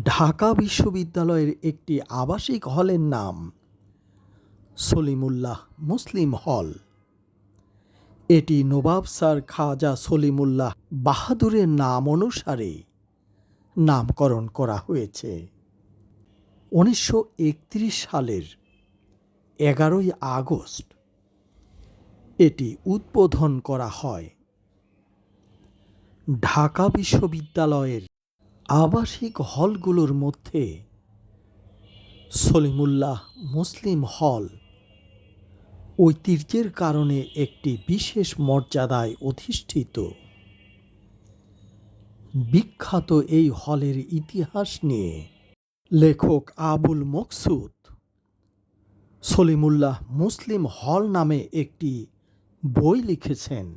ঢাকা বিশ্ববিদ্যালয়ের একটি আবাসিক হলের নাম সলিমুল্লাহ মুসলিম হল। এটি নবাব স্যার খাজা সলিমুল্লাহ বাহাদুরের নাম অনুসারে নামকরণ করা হয়েছে। উনিশশো একত্রিশ সালের এগারোই আগস্ট এটি উদ্বোধন করা হয়। ঢাকা বিশ্ববিদ্যালয়ের আবাসিক হলগুলোর মধ্যে সলিমুল্লাহ মুসলিম হল ঐতিহ্যের কারণে একটি বিশেষ মর্যাদায় অধিষ্ঠিত। বিখ্যাত এই হলের ইতিহাস নিয়ে লেখক আবুল মকসুদ সলিমুল্লাহ মুসলিম হল নামে একটি বই লিখেছেন।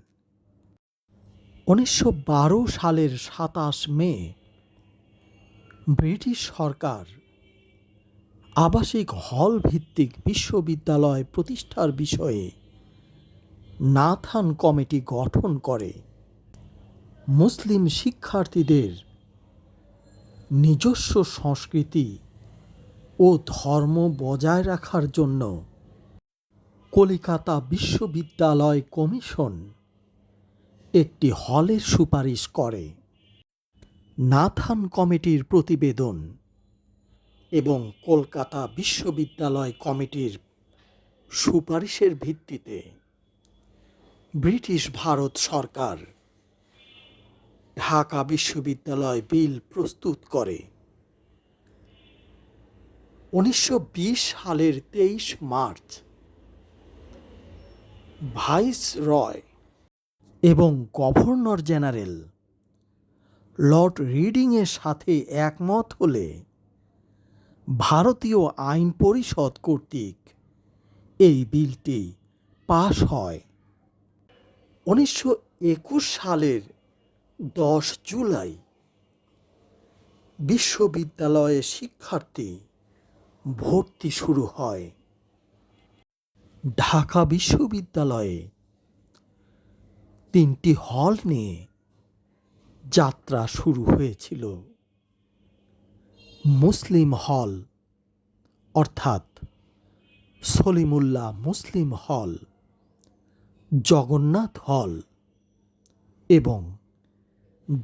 উনিশশো বারো সালের সাতাশ মে ব্রিটিশ সরকার আবাসিক হল ভিত্তিক বিশ্ববিদ্যালয় প্রতিষ্ঠার বিষয়ে নাথান কমিটি গঠন করে। মুসলিম শিক্ষার্থীদের নিজস্ব সংস্কৃতি ও ধর্ম বজায় রাখার জন্য কলিকাতা বিশ্ববিদ্যালয় কমিশন একটি হলের সুপারিশ করে। নাথান কমিটির প্রতিবেদন এবং কলকাতা বিশ্ববিদ্যালয় কমিটির সুপারিশের ভিত্তিতে ব্রিটিশ ভারত সরকার ঢাকা বিশ্ববিদ্যালয় বিল প্রস্তুত করে। উনিশশো বিশ সালের তেইশ মার্চ ভাইস রয় এবং গভর্নর জেনারেল লর্ড রিডিংয়ের সাথে একমত হলে ভারতীয় আইন পরিষদ কর্তৃক এই বিলটি পাশ হয়। উনিশশো একুশ সালের দশ জুলাই বিশ্ববিদ্যালয়ে শিক্ষার্থী ভর্তি শুরু হয়। ঢাকা বিশ্ববিদ্যালয়ে তিনটি হল নিয়ে যাত্রা শুরু হয়েছিল। মুসলিম হল, অর্থাৎ সলিমুল্লাহ মুসলিম হল, জগন্নাথ হল এবং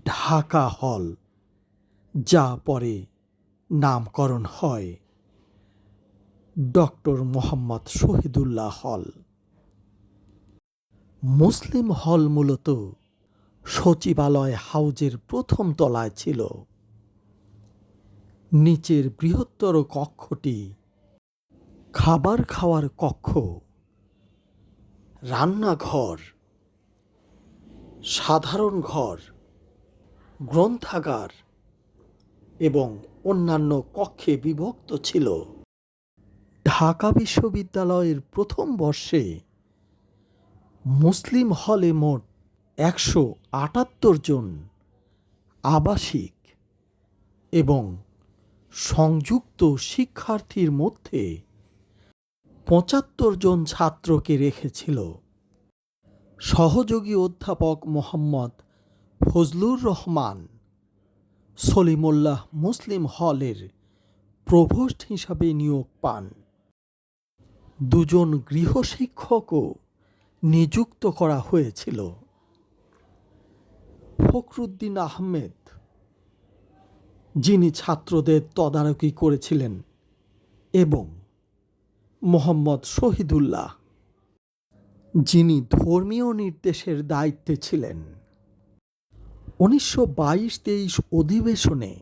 ঢাকা হল, যা পরে নামকরণ হয় ডক্টর মোহাম্মদ শহীদুল্লাহ হল। মুসলিম হল মূলত সচিবালয় হাউজের প্রথম তলায় ছিল। নিচের বৃহত্তর কক্ষটি খাবার খাওয়ার কক্ষ, রান্নাঘর, সাধারণ ঘর, গ্রন্থাগার এবং অন্যান্য কক্ষে বিভক্ত ছিল। ঢাকা বিশ্ববিদ্যালয়ের প্রথম বর্ষে মুসলিম হলে মোট একশো আটাত্তর জন আবাসিক এবং সংযুক্ত শিক্ষার্থীর মধ্যে পঁচাত্তর জন ছাত্রকে রেখেছিল। সহযোগী অধ্যাপক মোহাম্মদ ফজলুর রহমান সলিমুল্লাহ মুসলিম হলের প্রভোস্ট হিসাবে নিয়োগ পান। দুজন গৃহশিক্ষকও নিযুক্ত করা হয়েছিল। ফখরুদ্দিন আহমেদ, যিনি ছাত্রদের তদারকি করেছিলেন, এবং মোহাম্মদ শহীদুল্লাহ, যিনি ধর্মীয় নির্দেশের দায়িত্বে ছিলেন। উনিশশো বাইশ তেইশ অধিবেশনে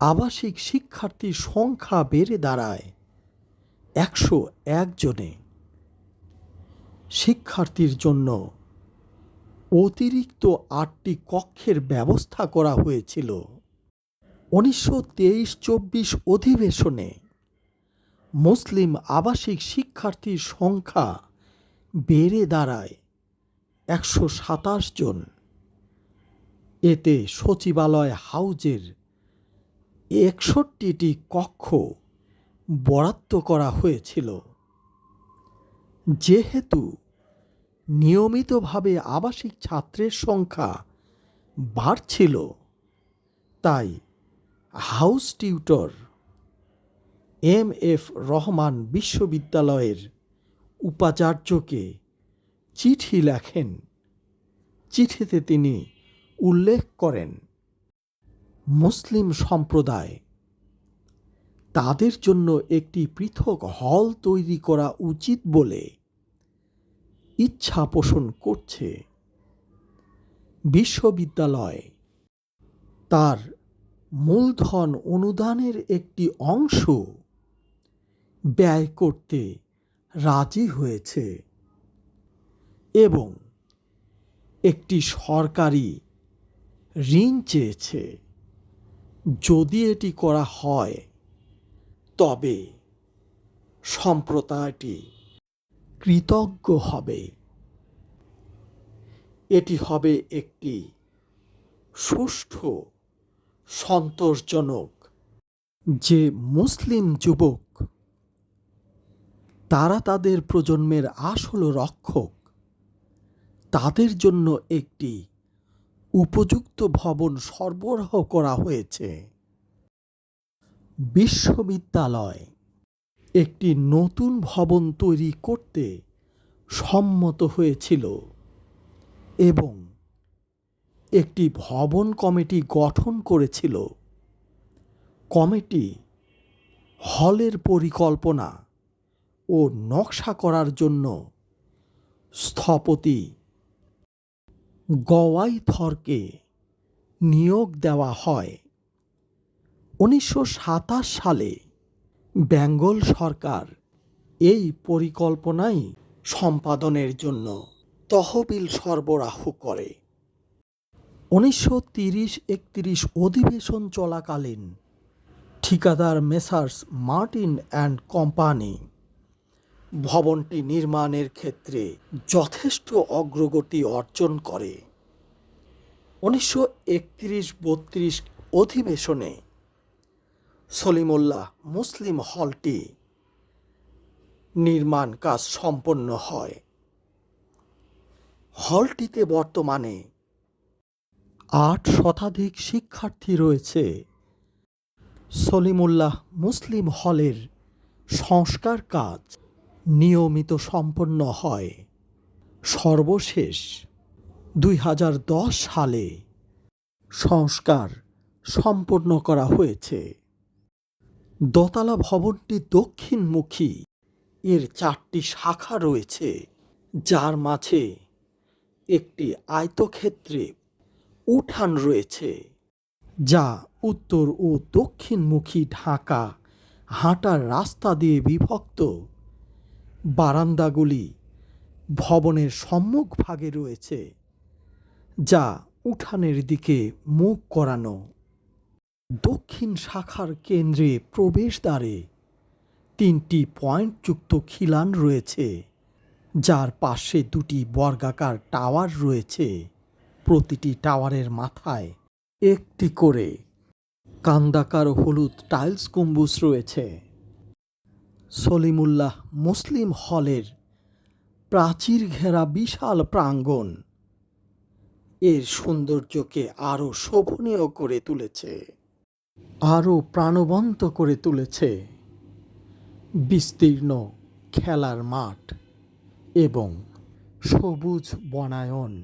আবাসিক শিক্ষার্থীর সংখ্যা বেড়ে দাঁড়ায় একশো একজনে শিক্ষার্থীর জন্য অতিরিক্ত আটটি কক্ষের ব্যবস্থা করা হয়েছিল। উনিশশো তেইশ চব্বিশ অধিবেশনে মুসলিম আবাসিক শিক্ষার্থীর সংখ্যা বেড়ে দাঁড়ায় একশো সাতাশ জন। এতে সচিবালয় হাউজের একষট্টিটি কক্ষ বরাদ্দ করা হয়েছিল। যেহেতু নিয়মিতভাবে আবাসিক ছাত্রের সংখ্যা বাড়ছিল। তাই house tutor M F Rahman বিশ্ববিদ্যালয়ের উপাচার্যকে চিঠি লেখেন। চিঠিতে তিনি উল্লেখ করেন, মুসলিম সম্প্রদায়, তাদের জন্য একটি পৃথক হল তৈরি করা উচিত বলে ইচ্ছা পোষণ করছে। বিশ্ববিদ্যালয় তার মূলধন অনুদানের একটি অংশ ব্যয় করতে রাজি হয়েছে এবং একটি সরকারি ঋণ চেয়েছে। যদি এটি করা হয়, তবে সম্প্রদায়টি কৃতজ্ঞ হবে। এটি হবে একটি সুষ্ঠু, সন্তোষজনক যে মুসলিম যুবক, তারা তাদের প্রজন্মের আসল রক্ষক, তাদের জন্য একটি উপযুক্ত ভবন সরবরাহ করা হয়েছে। বিশ্ববিদ্যালয় একটি নতুন ভবন তৈরি করতে সম্মত হয়েছিল এবং একটি ভবন কমিটি গঠন করেছিল। কমিটি হলের পরিকল্পনা ও নকশা করার জন্য স্থপতি গওয়াইথরকে নিয়োগ দেওয়া হয়। উনিশশো সাতাশ সালে বেঙ্গল সরকার এই পরিকল্পনাই সম্পাদনের জন্য তহবিল সরবরাহ করে। উনিশশো তিরিশ একত্রিশ অধিবেশন চলাকালীন ঠিকাদার মেসার্স মার্টিন অ্যান্ড কোম্পানি ভবনটি নির্মাণের ক্ষেত্রে যথেষ্ট অগ্রগতি অর্জন করে। উনিশশো একত্রিশ বত্রিশ অধিবেশনে সলিমুল্লাহ মুসলিম হলটি নির্মাণ কাজ সম্পন্ন হয়। হলটিতে বর্তমানে আট শতাধিক শিক্ষার্থী রয়েছে। সলিমুল্লাহ মুসলিম হলের সংস্কার কাজ নিয়মিত সম্পন্ন হয়। সর্বশেষ দুই হাজার দশ সালে সংস্কার সম্পন্ন করা হয়েছে। দোতলা ভবনটি দক্ষিণমুখী। এর চারটি শাখা রয়েছে, যার মাঝে একটি আয়তক্ষেত্রে উঠান রয়েছে, যা উত্তর ও দক্ষিণমুখী ঢাকা হাঁটার রাস্তা দিয়ে বিভক্ত। বারান্দাগুলি ভবনের সম্মুখভাগে রয়েছে, যা উঠানের দিকে মুখ করানো। দক্ষিণ শাখার কেন্দ্রে প্রবেশদ্বারে তিনটি পয়েন্টযুক্ত খিলান রয়েছে। যার পাশে দুটি বর্গাকার টাওয়ার রয়েছে। প্রতিটি টাওয়ারের মাথায় একটি করে কান্দাকার হলুদ টাইলস গম্বুজ রয়েছে। সলিমুল্লাহ মুসলিম হলের প্রাচীর ঘেরা বিশাল প্রাঙ্গণ এর সৌন্দর্যকে আরও শোভনীয় করে তুলেছে। আরও প্রাণবন্ত করে তুলেছে। বিস্তীর্ণ খেলার মাঠ এবং সবুজ বনায়ন।